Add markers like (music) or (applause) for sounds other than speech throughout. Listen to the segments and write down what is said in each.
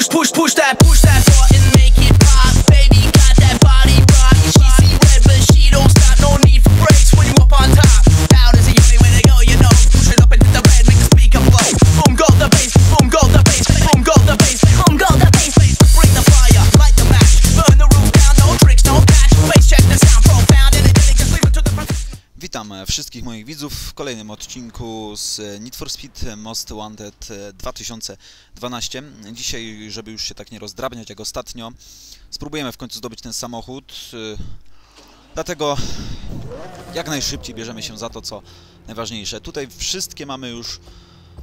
push, push, push that, w kolejnym odcinku z e, Need for Speed Most Wanted e, 2012. Dzisiaj, żeby już się tak nie rozdrabniać jak ostatnio, spróbujemy w końcu zdobyć ten samochód. e, Dlatego jak najszybciej bierzemy się za to, co najważniejsze. Tutaj wszystkie mamy już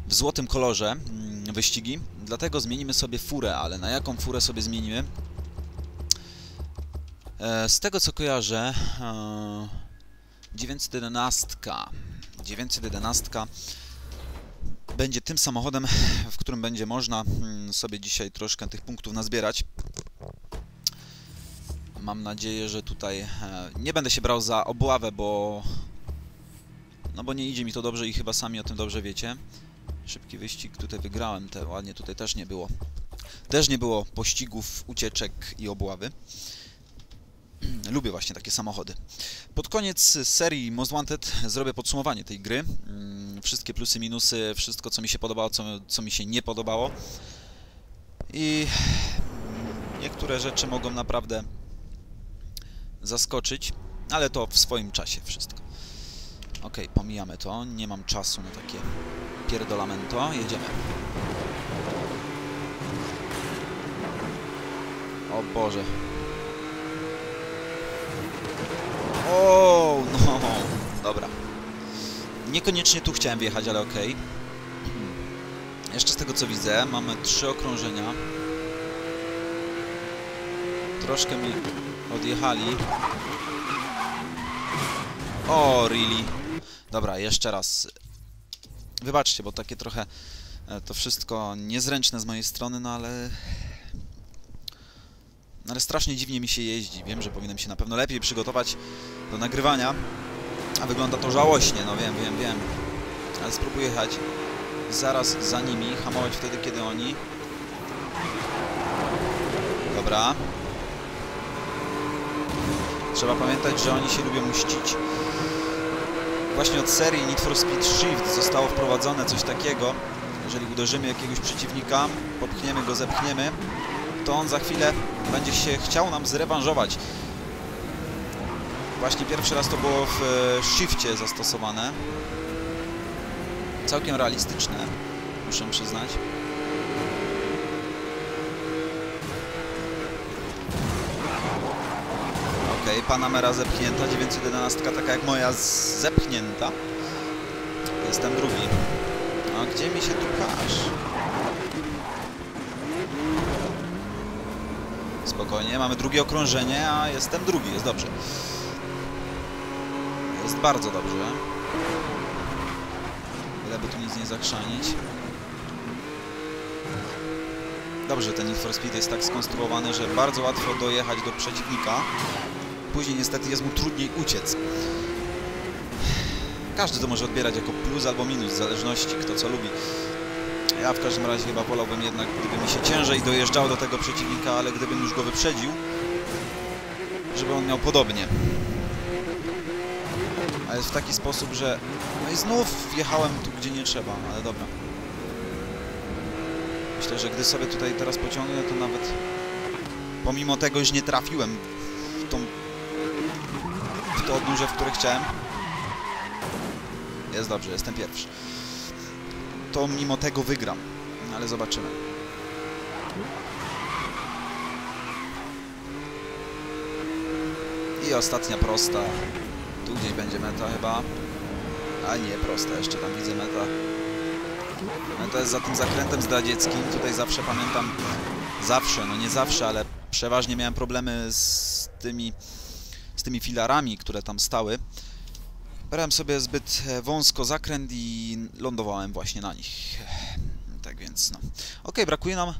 w złotym kolorze mm, wyścigi, dlatego zmienimy sobie furę, ale na jaką furę sobie zmienimy? E, Z tego co kojarzę, e, 911. 911 będzie tym samochodem, w którym będzie można mm, sobie dzisiaj troszkę tych punktów nazbierać. Mam nadzieję, że tutaj e, nie będę się brał za obławę, bo no bo nie idzie mi to dobrze i chyba sami o tym dobrze wiecie. Szybki wyścig tutaj wygrałem, te ładnie tutaj też nie było. Też nie było pościgów, ucieczek i obławy. Lubię właśnie takie samochody. Pod koniec serii Most Wanted zrobię podsumowanie tej gry. Mm, Wszystkie plusy, minusy, wszystko co mi się podobało, co, co mi się nie podobało. I niektóre rzeczy mogą naprawdę zaskoczyć, ale to w swoim czasie wszystko. Ok, pomijamy to, nie mam czasu na takie pierdolamento, jedziemy. O Boże, O, no, dobra. Niekoniecznie tu chciałem wjechać, ale okej. Jeszcze z tego co widzę, mamy trzy okrążenia. Troszkę mi odjechali. O, really. Dobra, jeszcze raz. Wybaczcie, bo takie trochę e, to wszystko niezręczne z mojej strony, no ale no ale strasznie dziwnie mi się jeździ. Wiem, że powinienem się na pewno lepiej przygotować do nagrywania, a wygląda to żałośnie, no wiem, wiem, wiem. Ale spróbuję jechać zaraz za nimi, hamować wtedy, kiedy oni... Dobra. Trzeba pamiętać, że oni się lubią mścić. Właśnie od serii Need for Speed Shift zostało wprowadzone coś takiego. Jeżeli uderzymy jakiegoś przeciwnika, popchniemy go, zepchniemy, to on za chwilę będzie się chciał nam zrewanżować. Właśnie pierwszy raz to było w e, shifcie zastosowane. Całkiem realistyczne, muszę przyznać. Okej, Panamera zepchnięta, 911 taka jak moja zepchnięta. Jestem drugi. A gdzie mi się tu pchasz? Spokojnie, mamy drugie okrążenie, a jestem drugi, jest dobrze. Jest bardzo dobrze. Byleby tu nic nie zakrzanić. Dobrze, ten Need for Speed jest tak skonstruowany, że bardzo łatwo dojechać do przeciwnika. Później niestety jest mu trudniej uciec. Każdy to może odbierać jako plus albo minus, w zależności kto co lubi. Ja w każdym razie chyba wolałbym jednak, gdyby mi się ciężej dojeżdżał do tego przeciwnika, ale gdybym już go wyprzedził, żeby on miał podobnie. W taki sposób, że... No i znów wjechałem tu, gdzie nie trzeba, ale dobra. Myślę, że gdy sobie tutaj teraz pociągnę, to nawet pomimo tego, że nie trafiłem w tą... w to odnóże, w które chciałem. Jest dobrze, jestem pierwszy to mimo tego wygram. Ale zobaczymy. I ostatnia prosta. Tu gdzieś będzie meta chyba. A nie, prosta. Jeszcze tam widzę meta. Meta jest za tym zakrętem zdradzieckim. Tutaj zawsze pamiętam... Zawsze, no nie zawsze, ale przeważnie miałem problemy z tymi... z tymi filarami, które tam stały. Brałem sobie zbyt e, wąsko zakręt i lądowałem właśnie na nich. Tak więc, no. Ok, brakuje nam,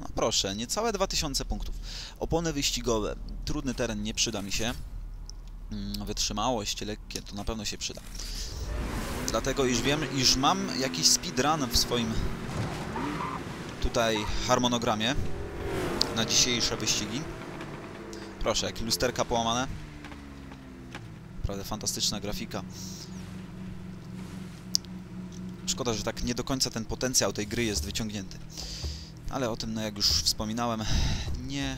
no proszę, niecałe 2000 punktów. Opony wyścigowe. Trudny teren nie przyda mi się. Mm, Wytrzymałość lekkie to na pewno się przyda. Dlatego, iż wiem, iż mam jakiś speedrun w swoim tutaj harmonogramie. na dzisiejsze wyścigi. Proszę, jakie lusterka połamane. Naprawdę fantastyczna grafika. Szkoda, że tak nie do końca ten potencjał tej gry jest wyciągnięty. Ale o tym, no jak już wspominałem, nie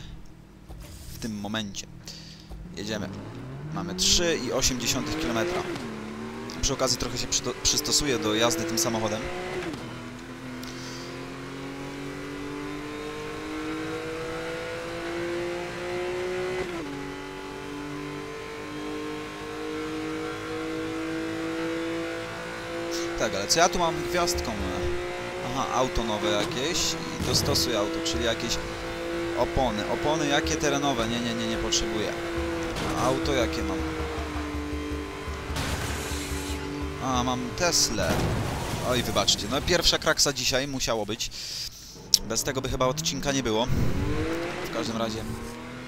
w tym momencie. Jedziemy. Mamy 3,8 km. Przy okazji trochę się przystosuję do jazdy tym samochodem. Tak, ale co ja tu mam gwiazdką? Aha, auto nowe jakieś i dostosuj auto, czyli jakieś opony. Opony jakie terenowe? Nie, nie, nie, nie potrzebuję. Auto jakie mam? A, mam Teslę. Oj, wybaczcie. No pierwsza kraksa dzisiaj musiało być. Bez tego by chyba odcinka nie było. W każdym razie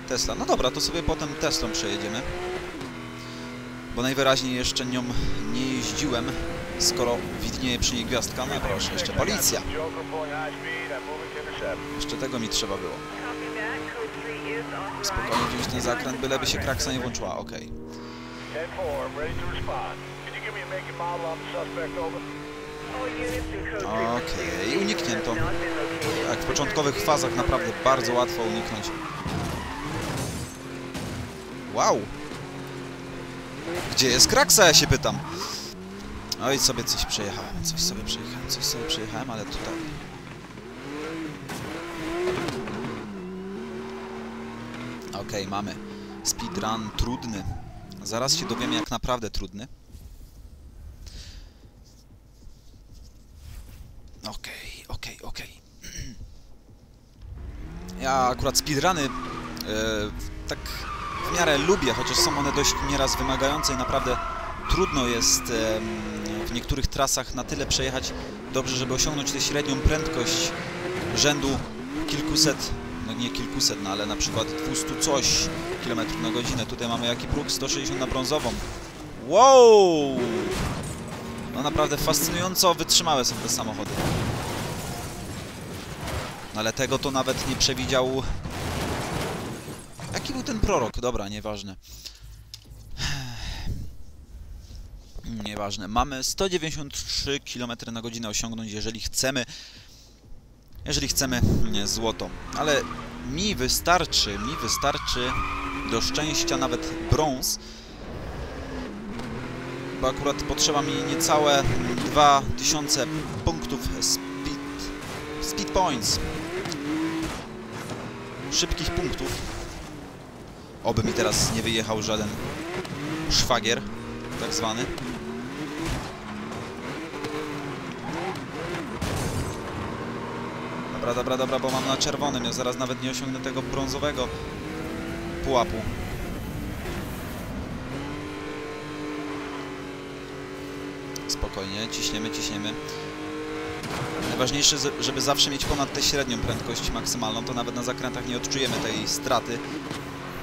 Tesla. No dobra, to sobie potem Teslą przejedziemy. Bo najwyraźniej jeszcze nią nie jeździłem, skoro widnieje przy niej gwiazdka. No proszę, jeszcze policja. Jeszcze tego mi trzeba było. Spokojnie wziąć ten zakręt, byleby się kraksa nie włączyła. Okej. Okej, uniknięto. Jak w początkowych fazach naprawdę bardzo łatwo uniknąć. Wow! Gdzie jest kraksa, ja się pytam. Oj, sobie coś przejechałem, coś sobie przejechałem, coś sobie przejechałem, ale tutaj... Okej, mamy speedrun trudny. Zaraz się dowiemy, jak naprawdę trudny. Okej, okej, okej. (clears throat) Ja akurat speedruny e, tak w miarę lubię, chociaż są one dość nieraz wymagające i naprawdę trudno jest em, w niektórych trasach na tyle przejechać dobrze, żeby osiągnąć tę średnią prędkość rzędu kilkuset, nie kilkuset, no ale na przykład 200 coś kilometrów na godzinę. Tutaj mamy jaki próg? 160 na brązową. Wow! No naprawdę fascynująco wytrzymałe są te samochody. No ale tego to nawet nie przewidział... Jaki był ten prorok? Dobra, nieważne. (sighs) Nieważne. Mamy 193 km na godzinę osiągnąć, jeżeli chcemy... Jeżeli chcemy złoto. Ale mi wystarczy, mi wystarczy do szczęścia nawet brąz, bo akurat potrzeba mi niecałe 2000 punktów speed, speed points. Szybkich punktów. Oby mi teraz nie wyjechał żaden szwagier, tak zwany. Dobra, dobra, dobra, bo mam na czerwonym. Ja zaraz nawet nie osiągnę tego brązowego pułapu. Spokojnie, ciśniemy, ciśniemy. Najważniejsze, żeby zawsze mieć ponad tę średnią prędkość maksymalną, to nawet na zakrętach nie odczujemy tej straty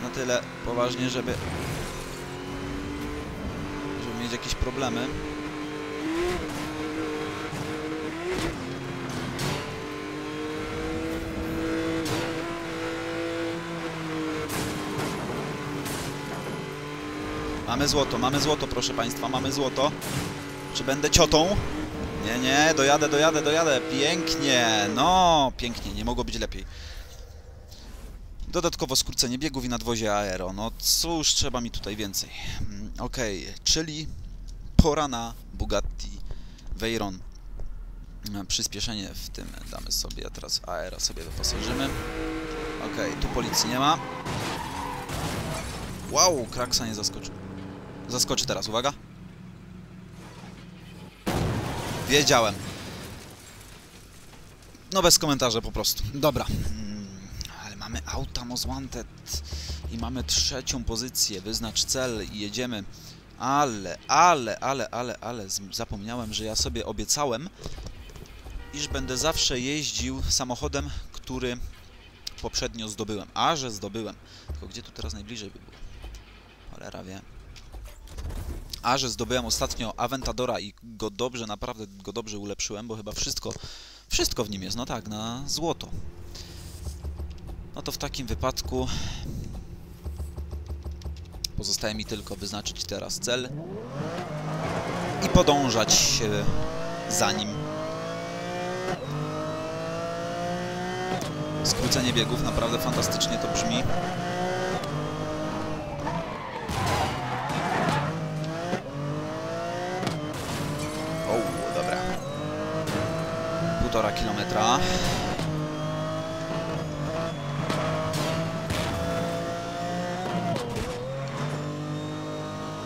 na tyle poważnie, żeby, żeby mieć jakieś problemy. Mamy złoto, mamy złoto, proszę Państwa, mamy złoto. Czy będę ciotą? Nie, nie, dojadę, dojadę, dojadę. Pięknie, no, pięknie, nie mogło być lepiej. Dodatkowo skrócenie biegów i nadwozie aero. No cóż, trzeba mi tutaj więcej. Mm, Okej, czyli pora na Bugatti Veyron. Mm, Przyspieszenie w tym damy sobie, teraz aero sobie wyposażymy. Okej, tu policji nie ma. Wow, kraksa nie zaskoczył. Zaskoczy teraz, uwaga. Wiedziałem. No bez komentarza po prostu. Dobra. Mm, Ale mamy auta Most Wanted i mamy trzecią pozycję. Wyznacz cel i jedziemy. Ale, ale, ale, ale, ale zapomniałem, że ja sobie obiecałem, iż będę zawsze jeździł samochodem, który poprzednio zdobyłem. A, że zdobyłem. Tylko gdzie tu teraz najbliżej by było? Cholera wie. A, że zdobyłem ostatnio Aventadora i go dobrze, naprawdę go dobrze ulepszyłem, bo chyba wszystko, wszystko w nim jest, no tak, na złoto. No to w takim wypadku pozostaje mi tylko wyznaczyć teraz cel i podążać za nim. Skrócenie biegów naprawdę fantastycznie to brzmi. 1,5 km.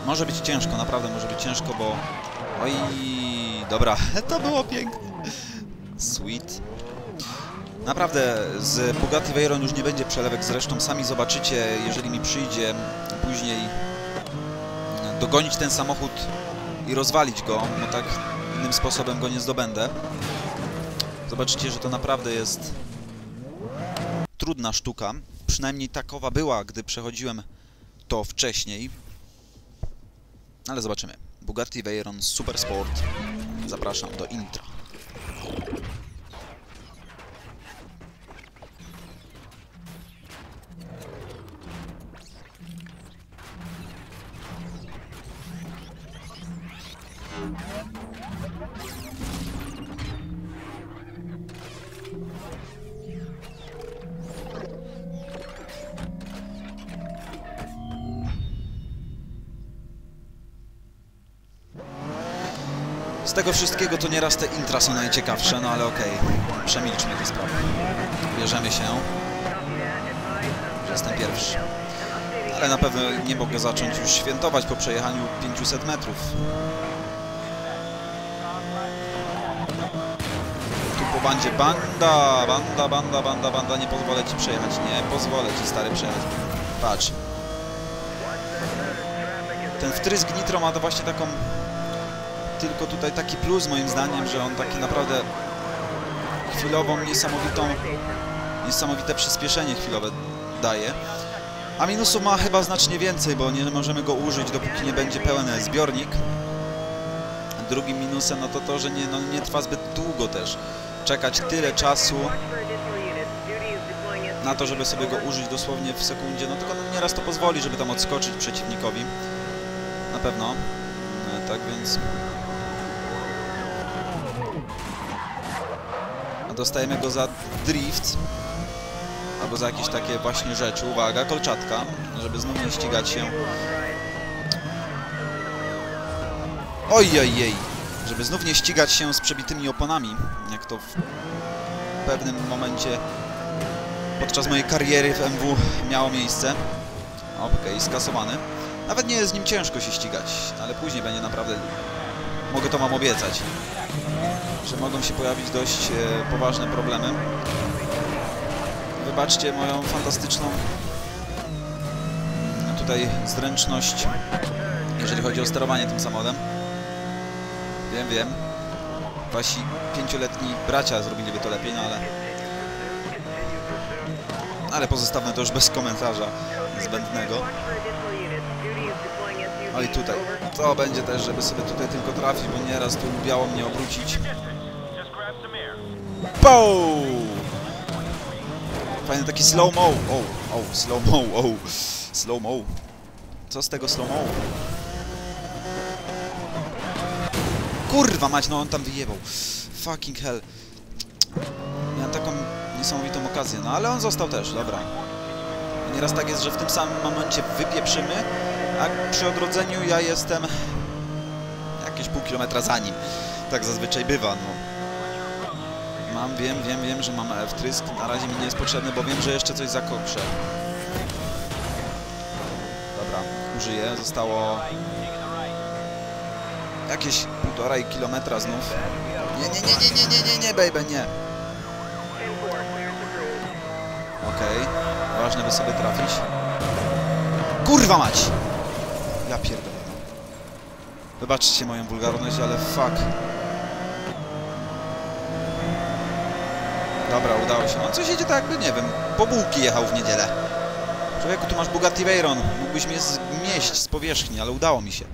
Może być ciężko, naprawdę może być ciężko, bo... Oj, dobra, (laughs) to było piękne. Sweet. Naprawdę, z Bugatti Veyron już nie będzie przelewek, zresztą sami zobaczycie, jeżeli mi przyjdzie później dogonić ten samochód i rozwalić go, bo tak innym sposobem go nie zdobędę. Zobaczycie, że to naprawdę jest trudna sztuka. Przynajmniej takowa była, gdy przechodziłem to wcześniej. Ale zobaczymy. Bugatti Veyron Super Sport. Zapraszam do intra. Z tego wszystkiego to nieraz te intra są najciekawsze, no ale okej. Przemilczmy tę sprawę. Bierzemy się. Jestem pierwszy. Ale na pewno nie mogę zacząć już świętować po przejechaniu 500 metrów. Tu po bandzie banda, banda, banda, banda, banda. Nie pozwolę ci przejechać. Nie pozwolę ci, stary, przejechać. Patrz. Ten wtrysk nitro ma to właśnie taką tylko tutaj taki plus moim zdaniem, że on taki naprawdę chwilową, niesamowitą, niesamowite przyspieszenie chwilowe daje. A minusów ma chyba znacznie więcej, bo nie możemy go użyć, dopóki nie będzie pełny zbiornik. Drugim minusem no to to, że nie, no, nie trwa zbyt długo też. Czekać tyle czasu na to, żeby sobie go użyć dosłownie w sekundzie, no tylko no, nieraz to pozwoli, żeby tam odskoczyć przeciwnikowi. Na pewno. No, tak więc dostajemy go za drift albo za jakieś takie właśnie rzeczy. Uwaga, kolczatka, żeby znów nie ścigać się. Ojej, żeby znów nie ścigać się z przebitymi oponami, jak to w pewnym momencie podczas mojej kariery w MW miało miejsce. Okej, okay, skasowany. Nawet nie jest z nim ciężko się ścigać, ale później będzie naprawdę... Mogę to wam obiecać że mogą się pojawić dość e, poważne problemy. Wybaczcie moją fantastyczną mm, tutaj zręczność, jeżeli chodzi o sterowanie tym samochodem. Wiem, wiem. Wasi pięcioletni bracia zrobiliby to lepiej, no ale... Ale pozostawmy to już bez komentarza zbędnego. No i tutaj. To będzie też, żeby sobie tutaj tylko trafić, bo nieraz tu lubiało mnie obrócić. Pow! Fajny taki slow-mo. O, o, slow-mo, o. Slow-mo. Co z tego slow-mo? Kurwa mać, no on tam wyjebał. Fucking hell. Miałem taką niesamowitą okazję, no ale on został też, dobra. Nieraz tak jest, że w tym samym momencie wypieprzymy, a przy odrodzeniu ja jestem jakieś pół kilometra za nim. Tak zazwyczaj bywa, no. Mam, wiem, wiem, wiem, że mam F-trysk. Na razie mi nie jest potrzebny, bo wiem, że jeszcze coś zakoprzę. Dobra, użyję. Zostało jakieś półtora kilometra znów. Nie, nie, nie, nie, nie, nie, nie, nie, baby, nie. Okej, okay. ważne by sobie trafić. Kurwa mać! Ja pierdolę. Wybaczcie moją wulgarność, ale fuck. Dobra, udało się. On coś jedzie tak jakby, nie wiem, po bułki jechał w niedzielę. Człowieku, tu masz Bugatti Veyron. Mógłbyś mnie zmieść z powierzchni, ale udało mi się.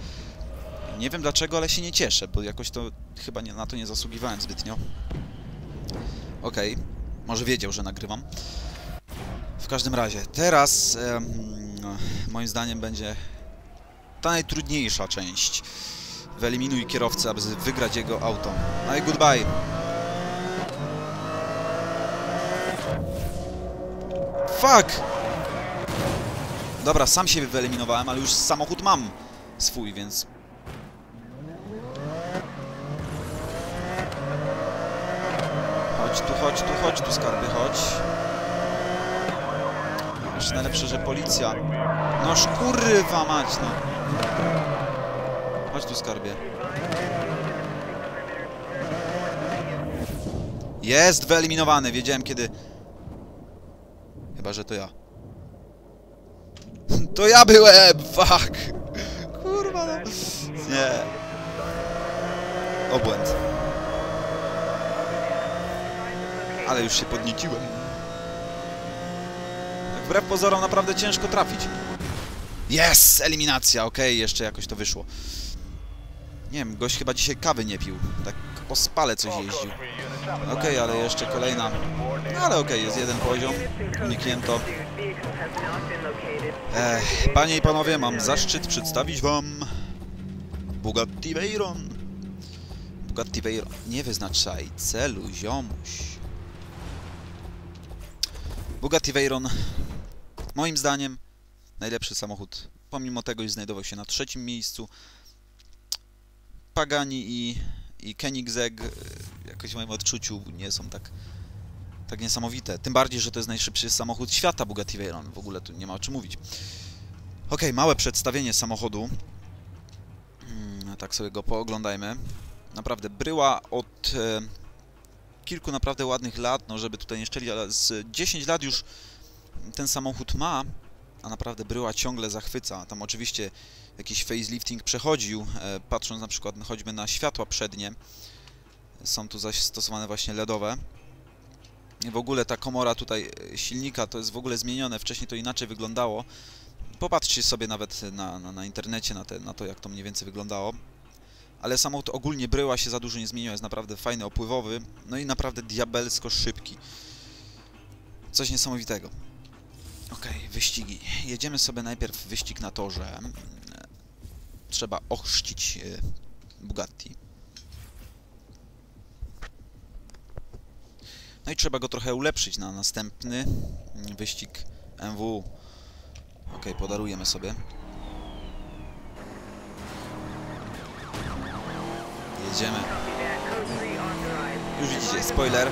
Nie wiem dlaczego, ale się nie cieszę, bo jakoś to chyba nie, na to nie zasługiwałem zbytnio. Okej. Okay. Może wiedział, że nagrywam. W każdym razie, teraz no, moim zdaniem będzie ta najtrudniejsza część. Wyeliminuj kierowcę, aby wygrać jego auto. No i goodbye. Fuck! Dobra, sam siebie wyeliminowałem, ale już samochód mam swój, więc... Chodź tu, chodź tu, chodź tu, skarby, chodź. Jeszcze najlepsze, że policja... No kurwa mać, no. Chodź tu, skarbie. Jest wyeliminowany, wiedziałem kiedy... Chyba, że to ja. (laughs) To ja byłem! Fuck! Kurwa no. Nie. Obłęd. Ale już się podnieciłem. Tak wbrew pozorom naprawdę ciężko trafić. Jest! Eliminacja! Okej, jeszcze jakoś to wyszło. Nie wiem, gość chyba dzisiaj kawy nie pił. Tak po spale coś jeździł. Okej, ale jeszcze kolejna. No ale okej, jest jeden poziom. Uniknięto. Ech, panie i panowie, mam zaszczyt przedstawić wam Bugatti Veyron. Bugatti Veyron. Nie wyznaczaj celu, ziomuś. Bugatti Veyron, moim zdaniem, najlepszy samochód. Pomimo tego, iż znajdował się na trzecim miejscu. Pagani i, i Koenigsegg, e, jakoś w moim odczuciu, nie są tak, tak niesamowite. Tym bardziej, że to jest najszybszy samochód świata Bugatti Veyron. W ogóle tu nie ma o czym mówić. Ok, małe przedstawienie samochodu. Mm, tak sobie go pooglądajmy. Naprawdę bryła od e, kilku naprawdę ładnych lat, no żeby tutaj nie szczelić, ale z 10 lat już ten samochód ma, a naprawdę bryła ciągle zachwyca. Tam oczywiście jakiś facelifting przechodził, e, patrząc na przykład choćby na światła przednie. Są tu zaś stosowane właśnie LEDowe. W ogóle ta komora tutaj e, silnika to jest w ogóle zmienione, wcześniej to inaczej wyglądało. Popatrzcie sobie nawet na, na, na internecie na, te, na to, jak to mniej więcej wyglądało. Ale samochód ogólnie bryła się za dużo nie zmieniła, jest naprawdę fajny, opływowy, no i naprawdę diabelsko szybki. Coś niesamowitego. Okej, wyścigi. Jedziemy sobie najpierw wyścig na torze. Trzeba ochrzcić e, Bugatti. No i trzeba go trochę ulepszyć na następny wyścig MW. Okej, podarujemy sobie. Jedziemy. Już widzicie, spoiler.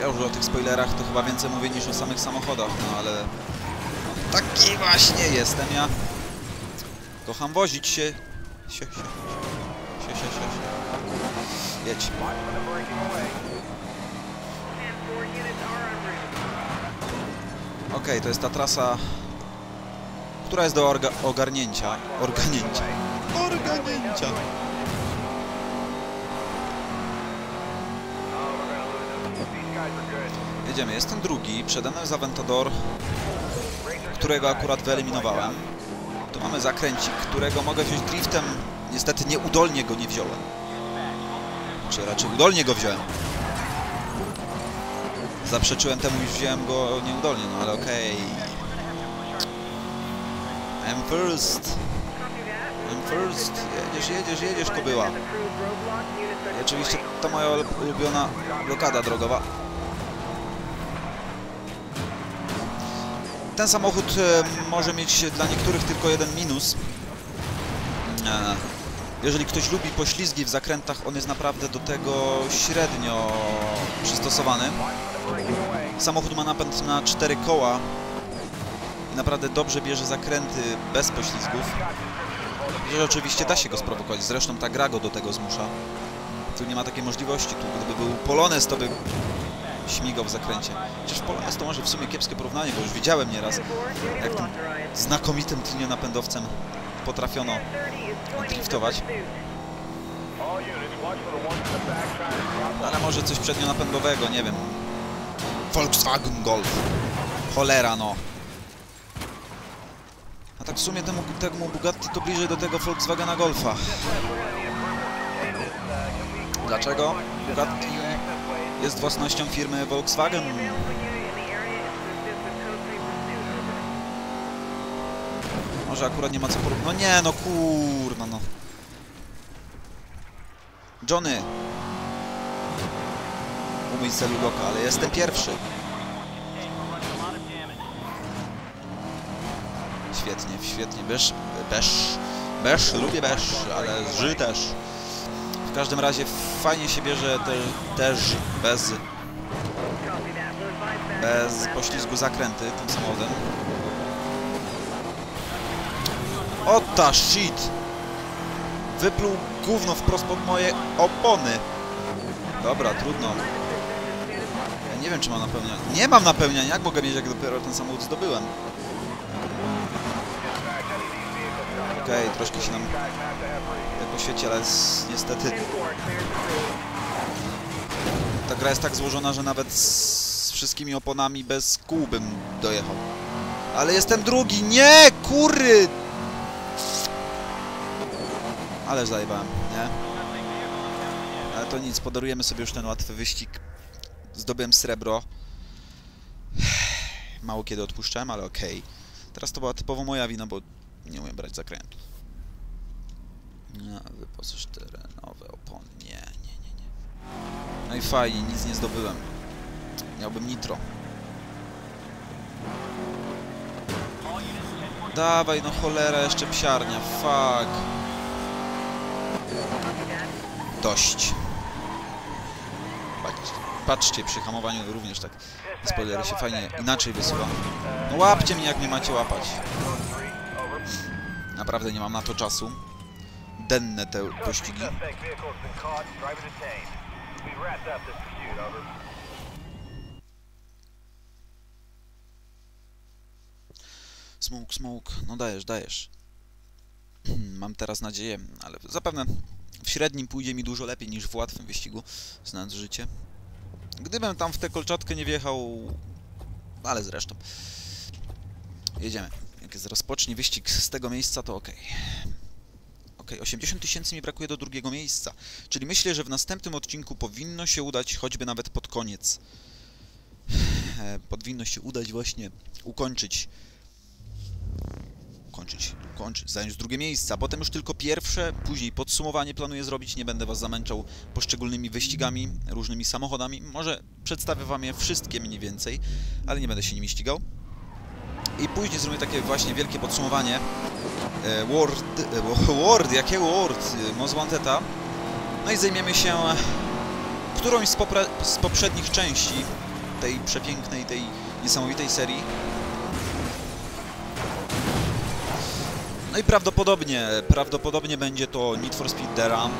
Ja już o tych spoilerach to chyba więcej mówię niż o samych samochodach, no ale... Taki właśnie jestem ja. Kocham wozić się. Sie, się, się, się, się, się. Jedź. Okej, to jest ta trasa, która jest do orga ogarnięcia. Ogarnięcia. Ogarnięcia. Jedziemy, jest ten drugi, przede mną jest Aventador, którego akurat wyeliminowałem. Tu mamy zakręcik, którego mogę wziąć driftem. Niestety nieudolnie go nie wziąłem. Czy raczej udolnie go wziąłem. Zaprzeczyłem temu, iż wziąłem go nieudolnie, no ale okej. I'm first. I'm first. Jedziesz, jedziesz, jedziesz, kobyła. I oczywiście to moja ulubiona blokada drogowa. Ten samochód e, może mieć dla niektórych tylko jeden minus. E, jeżeli ktoś lubi poślizgi w zakrętach, on jest naprawdę do tego średnio przystosowany. Samochód ma napęd na cztery koła i naprawdę dobrze bierze zakręty bez poślizgów. Chociaż oczywiście da się go sprowokować, zresztą ta gra go do tego zmusza. Tu nie ma takiej możliwości, tu gdyby był Polones, to by śmigał w zakręcie. Chociaż Polones to może w sumie kiepskie porównanie, bo już widziałem nieraz, jak tym znakomitym tylnionapędowcem potrafiono driftować. Ale może coś przednionapędowego, nie wiem. Volkswagen Golf. Cholera no. A tak w sumie temu, temu Bugatti to bliżej do tego Volkswagena Golfa. Dlaczego? Bugatti jest własnością firmy Volkswagen. Może akurat nie ma co porównać. No nie, no kurna, no. Johnny, Umyj celuloka, ale jestem pierwszy. Świetnie, świetnie. Besz, besz, besz, lubię besz, ale ży też. W każdym razie fajnie się bierze te, też bez, bez poślizgu zakręty tym samochodem. O ta shit! Wypluł gówno wprost pod moje opony. Dobra, trudno. Nie wiem, czy mam napełnianie. Nie mam napełniania. Jak mogę mieć, jak dopiero ten samochód zdobyłem? Okej, troszkę się nam poświeci, ale s- niestety ta gra jest tak złożona, że nawet z wszystkimi oponami bez kół bym dojechał. Ale jestem drugi! Nie! Kury! Ale zajebałem, nie? Ale to nic, podarujemy sobie już ten łatwy wyścig. Zdobyłem srebro. (sighs) Mało kiedy odpuszczałem, ale okej. Teraz to była typowo moja wina, bo nie umiem brać zakrętów. No, wyposaż terenowe opony. Nie, nie, nie, nie. No i fajnie, nic nie zdobyłem. Miałbym nitro. Dawaj, no cholera, jeszcze psiarnia. Fuck. Dość. Patrzcie, przy hamowaniu również tak spoilery się fajnie inaczej wysuwa. No łapcie mnie, jak mnie macie łapać. Naprawdę nie mam na to czasu. Denne te pościgi. Smoke, smoke. No dajesz, dajesz. (clears throat) Mam teraz nadzieję, ale zapewne w średnim pójdzie mi dużo lepiej niż w łatwym wyścigu, znając życie. Gdybym tam w tę kolczatkę nie wjechał... Ale zresztą. Jedziemy. Jak jest rozpocznie wyścig z tego miejsca, to okej. Okej, 80 tysięcy mi brakuje do drugiego miejsca. Czyli myślę, że w następnym odcinku powinno się udać, choćby nawet pod koniec. E, Powinno się udać właśnie ukończyć kończyć, zająć drugie miejsce, a potem już tylko pierwsze, później podsumowanie planuję zrobić, nie będę Was zamęczał poszczególnymi wyścigami, różnymi samochodami, może przedstawię Wam je wszystkie mniej więcej, ale nie będę się nimi ścigał. I później zrobię takie właśnie wielkie podsumowanie. E, World, e, World, (laughs) jakiego World, e, Most Wanted'a, no i zajmiemy się którąś z, z poprzednich części tej przepięknej, tej niesamowitej serii, No i prawdopodobnie, prawdopodobnie będzie to Need for Speed The Run.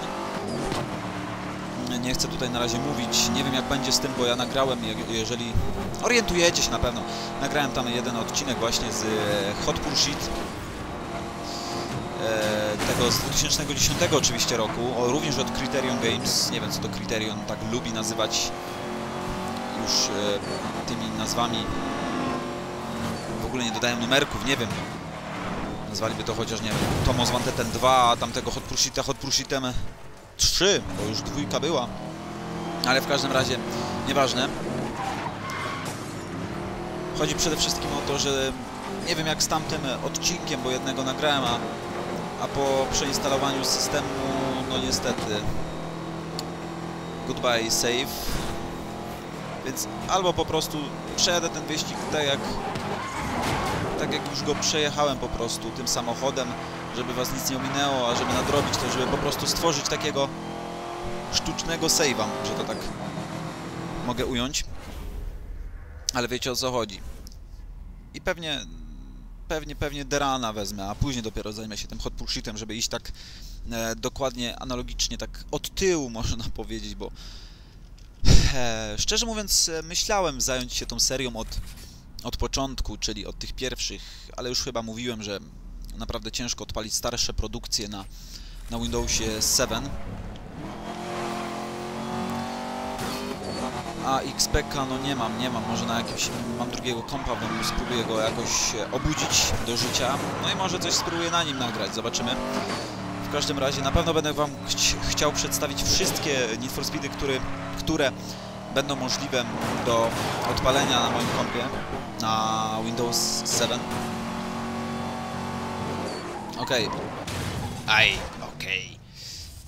Nie chcę tutaj na razie mówić, nie wiem jak będzie z tym, bo ja nagrałem, je- jeżeli orientujecie się na pewno, nagrałem tam jeden odcinek właśnie z e, Hot Pursuit, e, tego z 2010 oczywiście roku, o, również od Criterion Games, nie wiem co to Criterion tak lubi nazywać już e, tymi nazwami, w ogóle nie dodają numerków, nie wiem, Nazwaliby to chociaż, nie wiem, Tomos Wanted 2, a tamtego Hot Pursuita Hot Pursuitem 3, bo już dwójka była. Ale w każdym razie, nieważne. Chodzi przede wszystkim o to, że nie wiem jak z tamtym odcinkiem, bo jednego nagrałem, a, a po przeinstalowaniu systemu, no niestety, goodbye save. Więc albo po prostu przejadę ten wyścig tak jak tak jak już go przejechałem po prostu tym samochodem, żeby was nic nie ominęło, a żeby nadrobić to, żeby po prostu stworzyć takiego sztucznego save'a, że to tak mogę ująć. Ale wiecie o co chodzi. I pewnie, pewnie, pewnie Derana wezmę, a później dopiero zajmę się tym Hot Pursuitem, żeby iść tak e, dokładnie, analogicznie, tak od tyłu (laughs) można powiedzieć, bo e, szczerze mówiąc e, myślałem zająć się tą serią od od początku, czyli od tych pierwszych, ale już chyba mówiłem, że naprawdę ciężko odpalić starsze produkcje na, na Windowsie 7. A XPK no nie mam, nie mam, może na jakimś, mam drugiego kompa, więc spróbuję go jakoś e, obudzić do życia, no i może coś spróbuję na nim nagrać, zobaczymy. W każdym razie na pewno będę Wam chci chciał przedstawić wszystkie Need for Speedy, które, które będą możliwe do odpalenia na moim kompie na Windows 7. Okej. Aj, okej.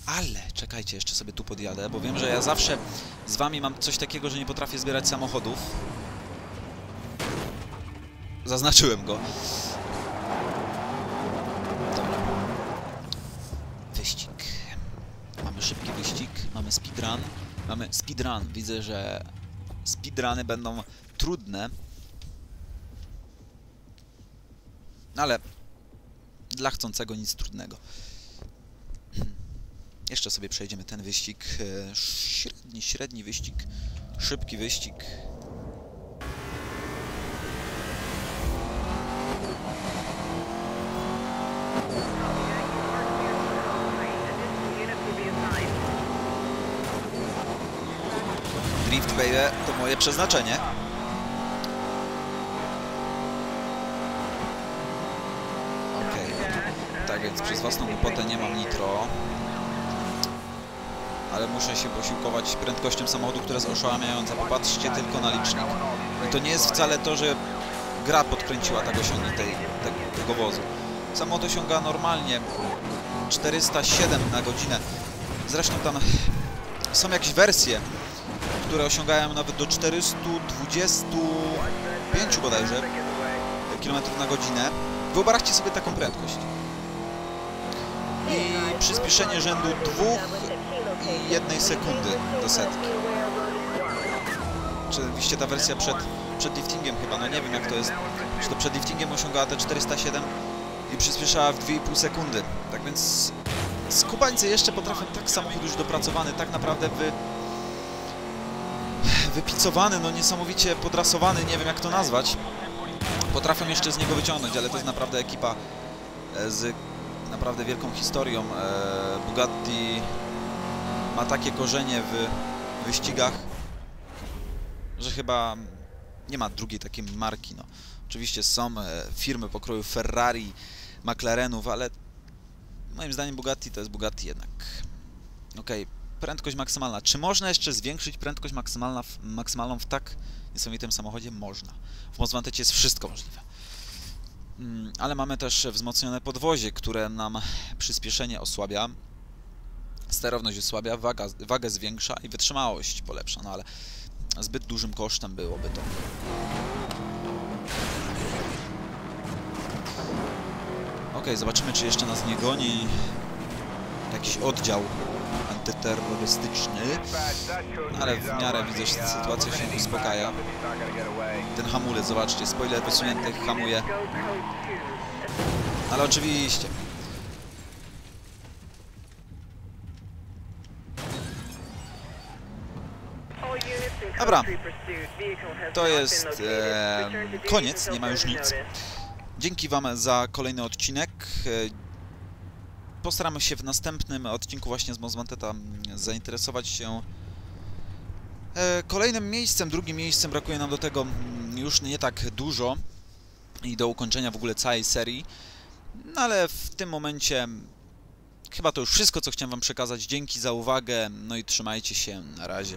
Ale, czekajcie, jeszcze sobie tu podjadę, bo wiem, że ja zawsze z wami mam coś takiego, że nie potrafię zbierać samochodów. Zaznaczyłem go. Dobra. Wyścig. Mamy szybki wyścig, mamy speedrun. Mamy speedrun. Widzę, że speedruny będą trudne. Ale dla chcącego nic trudnego. Jeszcze sobie przejdziemy ten wyścig. e, Średni, średni wyścig. Szybki wyścig. Drift baby to moje przeznaczenie. Tak więc przez własną głupotę nie mam nitro. Ale muszę się posiłkować prędkością samochodu, która jest oszałamiająca. Popatrzcie tylko na licznik. I to nie jest wcale to, że gra podkręciła tak osiągnie tej, te, tego wozu. Samochód osiąga normalnie 407 na godzinę. Zresztą tam są jakieś wersje, które osiągają nawet do 425 bodajże km na godzinę. Wyobraźcie sobie taką prędkość. I przyspieszenie rzędu 2,1 sekundy do setki. Czy oczywiście ta wersja przed, przed liftingiem chyba, no nie wiem jak to jest. Czy to przed liftingiem osiągała te 407 i przyspieszała w 2,5 sekundy. Tak więc skubańcy jeszcze potrafią tak samochód już dopracowany, tak naprawdę wy, wypicowany, no niesamowicie podrasowany, nie wiem jak to nazwać. Potrafią jeszcze z niego wyciągnąć, ale to jest naprawdę ekipa e, z naprawdę wielką historią. E, Bugatti ma takie korzenie w wyścigach, że chyba nie ma drugiej takiej marki. No. Oczywiście są e, firmy pokroju Ferrari, McLarenów, ale moim zdaniem Bugatti to jest Bugatti jednak. Okej, prędkość maksymalna. Czy można jeszcze zwiększyć prędkość maksymalną w tak niesamowitym samochodzie? Można. W Mozmantecie jest wszystko możliwe. Mm, Ale mamy też wzmocnione podwozie, które nam przyspieszenie osłabia, sterowność osłabia, waga, wagę zwiększa i wytrzymałość polepsza, no ale zbyt dużym kosztem byłoby to. Okej, zobaczymy czy jeszcze nas nie goni jakiś oddział antyterrorystyczny. Ale w miarę widzę, że sytuacja się uspokaja. Ten hamulec, zobaczcie, spoiler wysunięty hamuje. Ale oczywiście. Dobra, to jest e, koniec, nie ma już nic. Dzięki Wam za kolejny odcinek. Postaramy się w następnym odcinku właśnie z Mozmanteta mm, zainteresować się e, kolejnym miejscem, drugim miejscem. Brakuje nam do tego mm, już nie tak dużo i do ukończenia w ogóle całej serii. No ale w tym momencie chyba to już wszystko, co chciałem Wam przekazać. Dzięki za uwagę, no i trzymajcie się. Na razie.